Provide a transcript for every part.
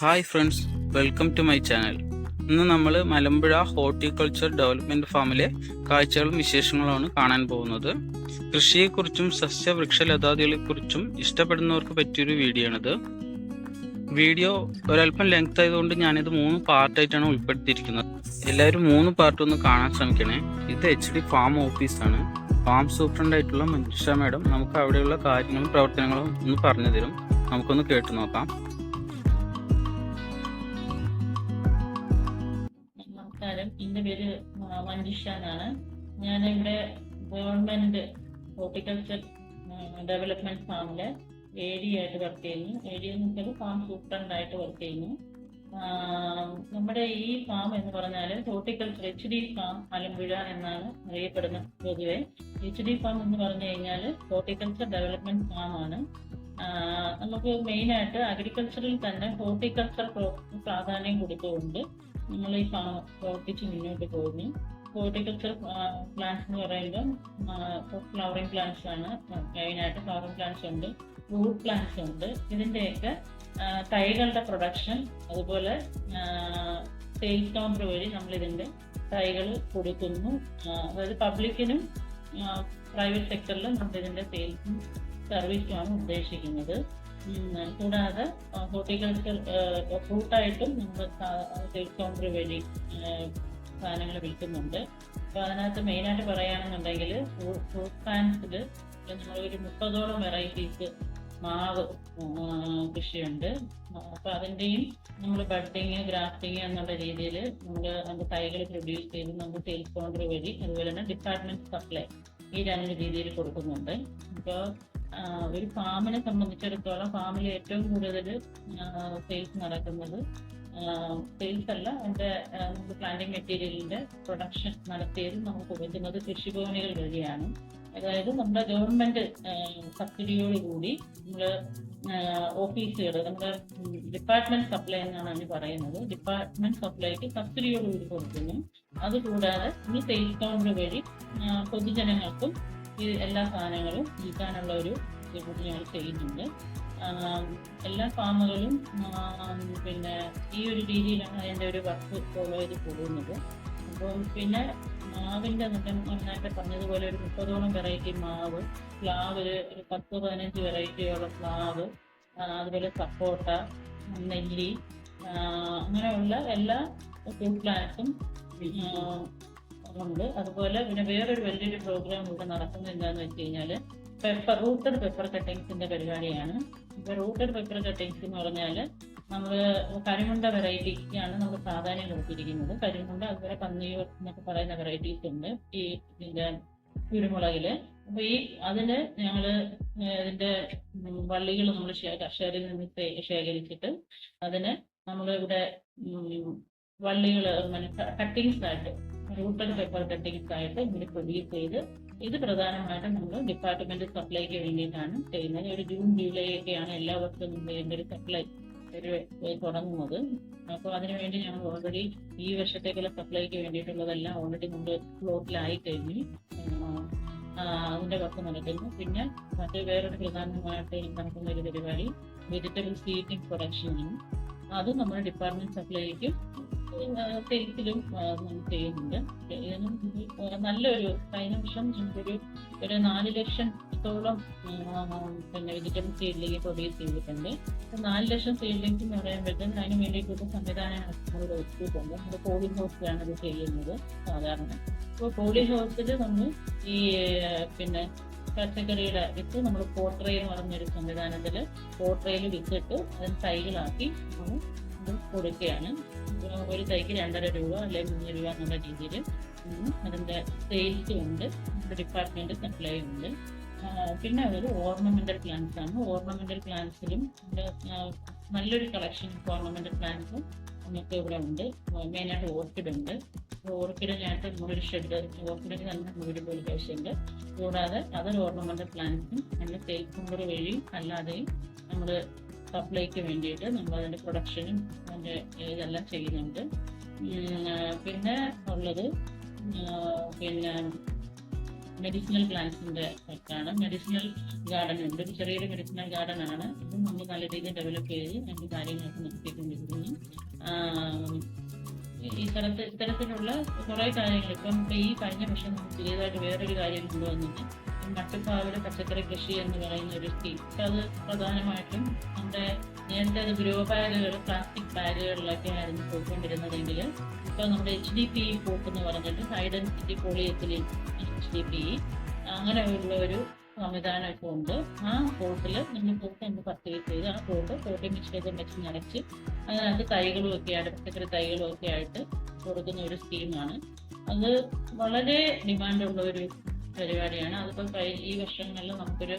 Hi friends welcome to my channel ഇന്ന് നമ്മൾ Malampuzha horticulture development ഫാമിലെ കാഴ്ചകളും വിശേഷങ്ങളുമാണ് കാണാൻ പോകുന്നത്. കൃഷിയെക്കുറിച്ചും സസ്യവൃക്ഷലതാദികളെക്കുറിച്ചും ഇഷ്ടപ്പെടുന്നവർക്ക് പറ്റിയൊരു വീഡിയോ ആണിത്. വീഡിയോ ഒരല്പം ലെങ്ത് ആയതുകൊണ്ട് ഞാനിത് മൂന്ന് പാർട്ടായിട്ടാണ് ഉൾപ്പെടുത്തിയിരിക്കുന്നത്. എല്ലാവരും മൂന്ന് പാർട്ട് ഒന്ന് കാണാൻ ശ്രമിക്കണേ. ഇത് എച്ച് ഡി ഫാം ഓഫീസാണ് ഫാം സൂപ്രണ്ടായിട്ടുള്ള മനുഷ്യ മാഡം നമുക്ക് അവിടെയുള്ള കാര്യങ്ങളും പ്രവർത്തനങ്ങളും ഒന്ന് പറഞ്ഞു തരും നമുക്കൊന്ന് കേട്ടു നോക്കാം. എന്നാണ് ഞാൻ ഇവിടെ ഗവൺമെന്റ് ഹോർട്ടിക്കൾച്ചർ ഡെവലപ്മെന്റ് ഫാമിൽ ഡി ആയിട്ട് വർക്ക് ചെയ്യുന്നു. ഡി എന്ന് വെച്ചാൽ ഫാം സൂപ്രണ്ട് ആയിട്ട് വർക്ക് ചെയ്യുന്നു. നമ്മുടെ ഈ ഫാം എന്ന് പറഞ്ഞാൽ horticulture H D farm Malampuzha എന്നാണ് അറിയപ്പെടുന്ന പൊതുവെ. എച്ച് ഡി ഫാം എന്ന് പറഞ്ഞു കഴിഞ്ഞാൽ ഹോർട്ടിക്കൾച്ചർ ഡെവലപ്മെന്റ് ഫാം ആണ്. നമുക്ക് നമുക്ക് മെയിനായിട്ട് അഗ്രികൾച്ചറിൽ തന്നെ ഹോർട്ടിക്കൾച്ചർ പ്രാധാന്യം കൊടുത്തുകൊണ്ട് നമ്മൾ ഈ ഫാം പ്രവർത്തിച്ച് മുന്നോട്ട് പോകുന്നു. ഹോർട്ടിക്കൾച്ചർ പ്ലാന്റ്സ് എന്ന് പറയുമ്പോൾ ഫ്ലവറിംഗ് പ്ലാന്റ്സ് ആണ്. മെയിനായിട്ട് ഫ്ലവറിംഗ് പ്ലാന്റ്സ് ഉണ്ട് ഫ്രൂട്ട് പ്ലാന്റ്സ് ഉണ്ട്. ഇതിന്റെയൊക്കെ തൈകളുടെ പ്രൊഡക്ഷൻ അതുപോലെ സെയിൽസ് കൗണ്ടർ വഴി നമ്മൾ ഇതിന്റെ തൈകൾ കൊടുക്കുന്നു. അതായത് പബ്ലിക്കിനും പ്രൈവറ്റ് സെക്ടറിലും നമ്മൾ ഇതിന്റെ സെയിൽസും സർവീസുമാണ് ഉദ്ദേശിക്കുന്നത്. കൂടാതെ ഹോർട്ടിക്കൾച്ചർ ഫ്രൂട്ടായിട്ടും നമ്മൾ സെയിൽസ് കൗണ്ടർ വഴി സാധനങ്ങൾ വിൽക്കുന്നുണ്ട്. അപ്പോൾ അതിനകത്ത് മെയിനായിട്ട് പറയുകയാണെന്നുണ്ടെങ്കിൽ ഫ്രൂട്ട് പ്ലാന്റ്സിൽ നമ്മളൊരു മുപ്പതോളം വെറൈറ്റീസ് മാവ് കൃഷിയുണ്ട്. അപ്പോൾ അതിന്റെയും നമ്മൾ ബഡിങ് ഗ്രാഫ്റ്റിങ് എന്നുള്ള രീതിയിൽ നമ്മൾ അതിന്റെ തൈകൾ പ്രൊഡ്യൂസ് ചെയ്ത് നമുക്ക് സെയിൽസ് കൗണ്ടർ വഴി അതുപോലെ തന്നെ ഡിപ്പാർട്ട്മെന്റ് സപ്ലൈ ഈ രണ്ട് രീതിയിൽ കൊടുക്കുന്നുണ്ട്. അപ്പോൾ ഒരു ഫാമിനെ സംബന്ധിച്ചിടത്തോളം ഫാമിൽ ഏറ്റവും കൂടുതൽ സെയിൽസ് നടക്കുന്നത് സെയിൽസ് അല്ല അതിന്റെ ആ, നമുക്ക് പ്ലാന്റിംഗ് മെറ്റീരിയലിന്റെ പ്രൊഡക്ഷൻ നടത്തിയത് നമുക്ക് കൊടുക്കുന്നത് കൃഷിഭവനുകൾ വഴിയാണ്. അതായത് നമ്മുടെ ഗവൺമെന്റ് സബ്സിഡിയോടുകൂടി നമ്മൾ ഓഫീസുകൾ നമ്മുടെ ഡിപ്പാർട്ട്മെന്റ് സപ്ലൈ എന്നാണ് അതിന് പറയുന്നത്. ഡിപ്പാർട്ട്മെന്റ് സപ്ലൈക്ക് സബ്സിഡിയോടുകൂടി കൊടുക്കുന്നു. അതുകൂടാതെ ഈ സെയിൽസ് കൗണ്ടർ വഴി പൊതുജനങ്ങൾക്കും ഈ എല്ലാ സാധനങ്ങളും വിൽക്കാനുള്ള ഒരു ചെയ്യുന്നുണ്ട്. എല്ലാ ഫാമുകളും പിന്നെ ഈ ഒരു രീതിയിലാണ് അതിന്റെ ഒരു വർക്ക് ഫോളോ ചെയ്ത് പോകുന്നത്. അപ്പം പിന്നെ മാവിന്റെ നേരത്തെ പറഞ്ഞതുപോലെ ഒരു മുപ്പതോളം വെറൈറ്റി മാവ് പ്ലാവ് ഒരു പത്ത് പതിനഞ്ച് വെറൈറ്റിയോളം പ്ലാവ് അതുപോലെ സപ്പോട്ട നെല്ലി അങ്ങനെയുള്ള എല്ലാ ഫ്രൂട്ട് പ്ലാന്റ്സും ഉണ്ട്. അതുപോലെ പിന്നെ വേറൊരു വലിയൊരു പ്രോഗ്രാം ഇവിടെ നടക്കുന്നത് എന്താണെന്ന് വെച്ച് കഴിഞ്ഞാൽ പെപ്പർ റൂട്ടഡ് പെപ്പർ കട്ടിങ്സിന്റെ പരിപാടിയാണ്. ഇപ്പൊ റൂട്ടഡ് പെപ്പർ കട്ടിങ്സ് എന്ന് പറഞ്ഞാൽ നമ്മൾ കരിമുണ്ട വെറൈറ്റിക്കാണ് നമ്മൾ പ്രാധാന്യം കൊടുത്തിരിക്കുന്നത്. കരിമുണ്ട അതുപോലെ പന്നിയൂർ എന്നൊക്കെ പറയുന്ന വെറൈറ്റീസ് ഉണ്ട്. ഈ ഇതിന്റെ കുരുമുളകിൽ. അപ്പൊ ഈ അതിന് ഞങ്ങൾ ഇതിന്റെ വള്ളികൾ നമ്മൾ കർഷകരിൽ നിന്ന് ശേഖരിച്ചിട്ട് അതിന് നമ്മൾ ഇവിടെ വള്ളികൾ കട്ടിങ്സ് ആയിട്ട് റൂട്ടഡ് പേപ്പർ കട്ടിങ്സ് ആയിട്ട് ഇവിടെ പ്രൊഡ്യൂസ് ചെയ്ത് ഇത് പ്രധാനമായിട്ടും നമ്മൾ ഡിപ്പാർട്ട്മെന്റ് സപ്ലൈക്ക് വേണ്ടിയിട്ടാണ് ചെയ്യുന്നത്. ഒരു ജൂൺ ജൂലൈ ഒക്കെയാണ് എല്ലാ വർഷവും ഇതിന്റെ ഒരു സപ്ലൈ ഒരു തുടങ്ങുന്നത്. അപ്പോൾ അതിനുവേണ്ടി ഞങ്ങൾ ഓൾറെഡി ഈ വർഷത്തേക്കുള്ള സപ്ലൈക്ക് വേണ്ടിയിട്ടുള്ളതെല്ലാം ഓൾറെഡി നമ്മുടെ ഫ്ലോട്ടിലായി കഴിഞ്ഞു. അതിന്റെ വർക്ക് നടക്കുന്നു. പിന്നെ മറ്റ് വേറൊരു പ്രധാനമായിട്ട് നടക്കുന്ന ഒരു പരിപാടി വെജിറ്റബിൾ സീറ്റിംഗ് പ്രൊഡക്ഷനാണ് അത് നമ്മുടെ ഡിപ്പാർട്ട്മെന്റ് സപ്ലൈക്കും സെയിൽസിലും ചെയ്യുന്നുണ്ട് നല്ലൊരു കഴിഞ്ഞ നമുക്കൊരു ഒരു നാല് ലക്ഷത്തോളം പിന്നെ വെജിറ്റബിൾ സീഡ്ലിംഗ് പ്രൊഡ്യൂസ് ചെയ്തിട്ടുണ്ട്. നാല് ലക്ഷം സീഡ്ലിംഗ്സ് എന്ന് പറയുമ്പോഴത്തേക്കും അതിന് സംവിധാനം നമ്മൾ വെച്ചിട്ടുണ്ട് നമ്മുടെ പോളിംഗ് ഹൗസിലാണ് ഇത് ചെയ്യുന്നത് സാധാരണ. അപ്പോൾ പോളിംഗ് ഹൗസിൽ നമ്മൾ ഈ പിന്നെ പച്ചക്കറിയുടെ വിത്ത് നമ്മൾ പോട്രേ എന്ന് പറഞ്ഞൊരു സംവിധാനത്തിൽ പോട്രയിൽ വിത്തിട്ട് അതിന് തൈകളാക്കി നമ്മൾ കൊടുക്കുകയാണ്. ഒരു തൈക്ക് രണ്ടര രൂപ അല്ലെങ്കിൽ മൂന്ന് രൂപ എന്നുള്ള രീതിയിൽ അതിന്റെ സെയിൽസും ഉണ്ട്. നമ്മുടെ ഡിപ്പാർട്ട്മെന്റ് സപ്ലൈ ഉണ്ട്. പിന്നെ ഒരു ഓർണമെന്റൽ പ്ലാന്റ്സ് ആണ്. ഓർണമെന്റൽ പ്ലാന്റ്സിലും നല്ലൊരു കളക്ഷൻ ഓർണമെന്റൽ പ്ലാന്റ്സ് നമുക്ക് ഇവിടെ ഉണ്ട്. മെയിനായിട്ട് ഓർക്കിഡ് ഉണ്ട്. ഓർക്കിഡിനായിട്ട് നമ്മളൊരു ഷെഡ് ഓർക്കിഡിന് തന്നെ നമ്മളൊരു പോലെ ഉണ്ട് കൂടാതെ അതൊരു ഓർണമെന്റൽ പ്ലാന്റ്സും സെയിൽസ് നമ്പർ വഴിയും അല്ലാതെയും നമ്മൾ സപ്ലൈക്ക് വേണ്ടിയിട്ട് നമ്മൾ അതിന്റെ പ്രൊഡക്ഷനും അതിന്റെ ഇതെല്ലാം ചെയ്യുന്നുണ്ട്. പിന്നെ ഉള്ളത് പിന്നെ മെഡിസിനൽ പ്ലാന്റ്സിന്റെ ആണ് മെഡിസിനൽ ഗാർഡൻ ഉണ്ട്. ഒരു ചെറിയൊരു മെഡിസിനൽ ഗാർഡൻ ആണ്. ഇത് നമ്മൾ നല്ല രീതിയിൽ ഡെവലപ്പ് ചെയ്ത് അതിന്റെ കാര്യങ്ങളൊക്കെ നിർത്തിക്കൊണ്ടിരിക്കുന്നു ഇത്തരത്തിൽ ഇത്തരത്തിലുള്ള കുറേ കാര്യങ്ങൾ. ഇപ്പം ഈ കഴിഞ്ഞ വർഷം നമുക്ക് പുതിയതായിട്ട് വേറൊരു കാര്യം കൊണ്ടുവന്നിട്ട് മട്ടുപ്പാവയുടെ പച്ചക്കറി കൃഷി എന്ന് പറയുന്ന ഒരു സ്കീം അത് പ്രധാനമായിട്ടും നമ്മുടെ നേരത്തെ അത് ഗ്രോ ബാഗുകൾ പ്ലാസ്റ്റിക് ബാഗുകളിലൊക്കെ ആയിരുന്നു പോയിക്കൊണ്ടിരുന്നതെങ്കിൽ ഇപ്പൊ നമ്മുടെ എച്ച് ഡി പി പോപ്പ് എന്ന് പറഞ്ഞിട്ട് high density polyethylene H D P അങ്ങനെയുള്ള ഒരു സംവിധാനം ഒക്കെ ഉണ്ട്. ആ പോട്ടിൽ നമ്മൾ പോട്ട് നമ്മൾ പർച്ചേസ് ചെയ്ത് ആ പോട്ട് പോട്ടിംഗ് മിശ്രിതം വെച്ച് നിറച്ച് അതിനകത്ത് തൈകളും ഒക്കെ ആയിട്ട് പച്ചക്കറി തൈകളും ഒക്കെ ആയിട്ട് കൊടുക്കുന്ന ഒരു സ്കീമാണ് അത് വളരെ ഡിമാൻഡുള്ള ഒരു പരിപാടിയാണ്. അതിപ്പോ ഈ വർഷങ്ങളിൽ നമുക്കൊരു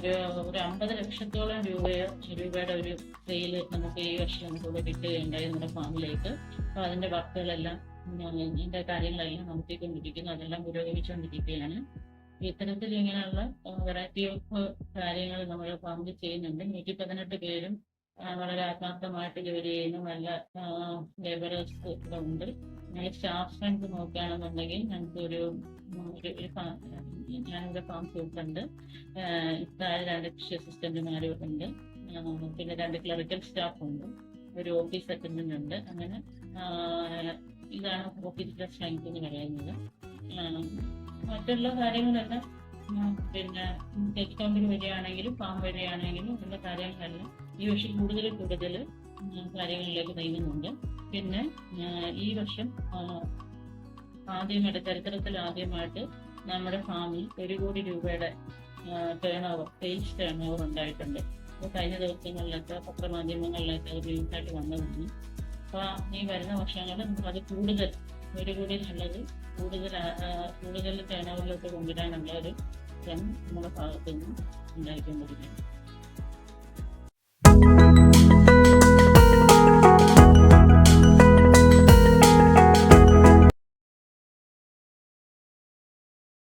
ഒരു ഒരു അമ്പത് ലക്ഷത്തോളം രൂപയോ രൂപയുടെ ഒരു സെയിൽ നമുക്ക് ഈ വർഷം കൂടെ കിട്ടുകയുണ്ടായി നമ്മുടെ ഫാമിലേക്ക് അപ്പോൾ അതിന്റെ വർക്കുകളെല്ലാം ഇതിന്റെ കാര്യങ്ങളെല്ലാം നടത്തിക്കൊണ്ടിരിക്കുന്നു. അതെല്ലാം പുരോഗമിച്ചുകൊണ്ടിരിക്കുകയാണ്. ഇത്തരത്തിൽ ഇങ്ങനെയുള്ള വെറൈറ്റി ഓഫ് കാര്യങ്ങൾ നമ്മുടെ ഫാമിൽ ചെയ്യുന്നുണ്ട്. നൂറ്റി പതിനെട്ട് പേരും വളരെ ആത്മാർത്ഥമായിട്ട് ജോലി ചെയ്യുന്ന നല്ല ലേബറേഴ്സ് ഉണ്ട്. ഞങ്ങൾ സ്റ്റാഫ് സ്ട്രെങ്ത് നോക്കുകയാണെന്നുണ്ടെങ്കിൽ ഞങ്ങൾക്ക് ഒരു ഞാനിവിടെ ഫാം സൂപ്പറുണ്ട് താഴെ രണ്ട് കൃഷി അസിസ്റ്റന്റുമാരും ഉണ്ട്. പിന്നെ രണ്ട് ക്ലറിക്കൽ സ്റ്റാഫ് ഉണ്ട്. ഒരു ഓഫീസ് അറ്റൻഡന്റ് ഉണ്ട്. അങ്ങനെ ഇതാണ് ഓഫീസിലെ സ്ട്രെങ്ത് എന്ന് പറയുന്നത്. മറ്റുള്ള കാര്യങ്ങളെല്ലാം പിന്നെ ടെക് കമ്പനി വഴിയാണെങ്കിലും ഫാം വഴിയാണെങ്കിലും ഉള്ള കാര്യങ്ങളെല്ലാം ഈ വർഷം കൂടുതൽ കൂടുതൽ കാര്യങ്ങളിലേക്ക് നീങ്ങുന്നുണ്ട്. പിന്നെ ഈ വർഷം ആദ്യം ആദ്യമായിട്ട് ചരിത്രത്തിൽ ആദ്യമായിട്ട് നമ്മുടെ ഫാമിൽ ഒരു കോടി രൂപയുടെ turnover sales turnover ഉണ്ടായിട്ടുണ്ട്. അപ്പോൾ കഴിഞ്ഞ ദിവസങ്ങളിലൊക്കെ പത്രമാധ്യമങ്ങളിലൊക്കെ ഒരു ന്യൂസായിട്ട് വന്നതാണ്. അപ്പോൾ ഈ വരുന്ന വർഷങ്ങളിൽ നമുക്ക് അത് കൂടുതൽ ഒരു കൂടി നല്ലത്. കൂടുതൽ കൂടുതൽ ഓവറിലോട്ട് കൊണ്ടുവരാനുള്ള ഒരു ശ്രമം നമ്മുടെ ഭാഗത്തു ഉണ്ടായിക്കൊണ്ടിരിക്കുന്നു